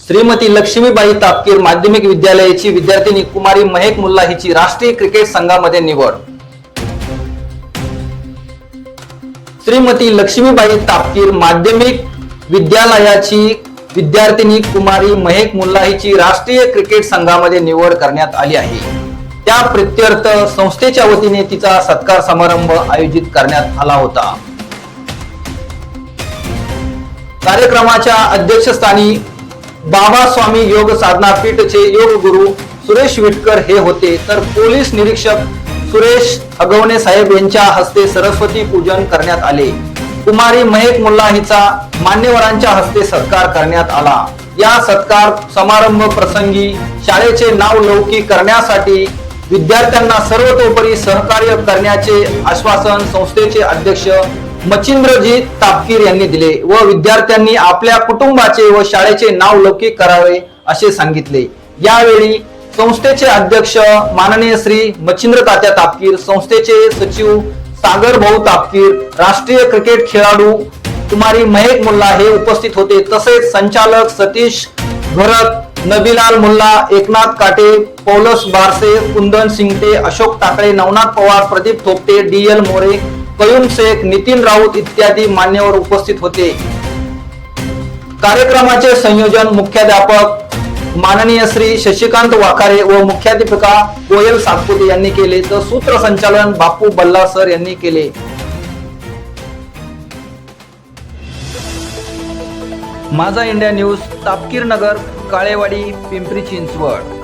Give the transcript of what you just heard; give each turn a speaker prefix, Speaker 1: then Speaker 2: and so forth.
Speaker 1: श्रीमती लक्ष्मीबाई तापकीर माध्यमिक विद्यालयाची विद्यार्थिनी कुमारी महेक मुल्ला हिची राष्ट्रीय क्रिकेट संघामध्ये निवड. श्रीमती लक्ष्मीबाई तापकीर माध्यमिक विद्यालयाची विद्यार्थिनी कुमारी महेक मुल्ला हिची राष्ट्रीय क्रिकेट संघामध्ये निवड करण्यात आली आहे. त्या प्रत्यर्थ संस्थेच्या वतीने तिचा सत्कार समारंभ आयोजित करण्यात आला होता. कार्यक्रमाच्या अध्यक्षस्थानी बाबा स्वामी योग साधना पीठचे योग गुरु सुरेश विटकर हे होते. तर पोलीस निरीक्षक सुरेश अगवणे साहेब यांच्या हस्ते सरस्वती पूजन करण्यात आले. कुमारी महेक मुल्ला हिचा मान्यवरांच्या हस्ते सत्कार करण्यात आला. या सत्कार समारंभ प्रसंगी शाळेचे नाव लौकिक करण्यासाठी विद्यार्थ्यांना सर्वतोपरी सहकार्य करण्याचे आश्वासन संस्थेचे अध्यक्ष मच्छिंद्रजी तापकीर यांनी दिले व विद्यार्थ्यांनी आपल्या कुटुंबाचे व शाळेचे नाव लौकिक करावे असे सांगितले. यावेळी संस्थेचे अध्यक्ष माननीय श्री मच्छिंद्र तात्या तापकीर संस्थेचे सचिव सागर भाऊ तापकीर राष्ट्रीय क्रिकेट खेळाडू कुमारी महेक मुल्ला हे उपस्थित होते. तसेच संचालक सतीश भरत नबीलाल मुल्ला एकनाथ काटे पौलस बारसे कुंदन सिंगटे अशोक टाकळे नवनाथ पवार प्रदीप थोपटे डी एल मोरे कयूम शेख नितीन राऊत इत्यादी मान्यवर उपस्थित होते. कार्यक्रमाचे संयोजन मुख्याध्यापक माननीय श्री शशिकांत वाखारे व मुख्याध्यापिका कोयल सातपुते यांनी केले. तर सूत्रसंचालन बापू बल्ला सर यांनी केले. माझा इंडिया न्यूज तापकीर नगर काळेवाडी पिंपरी चिंचवड.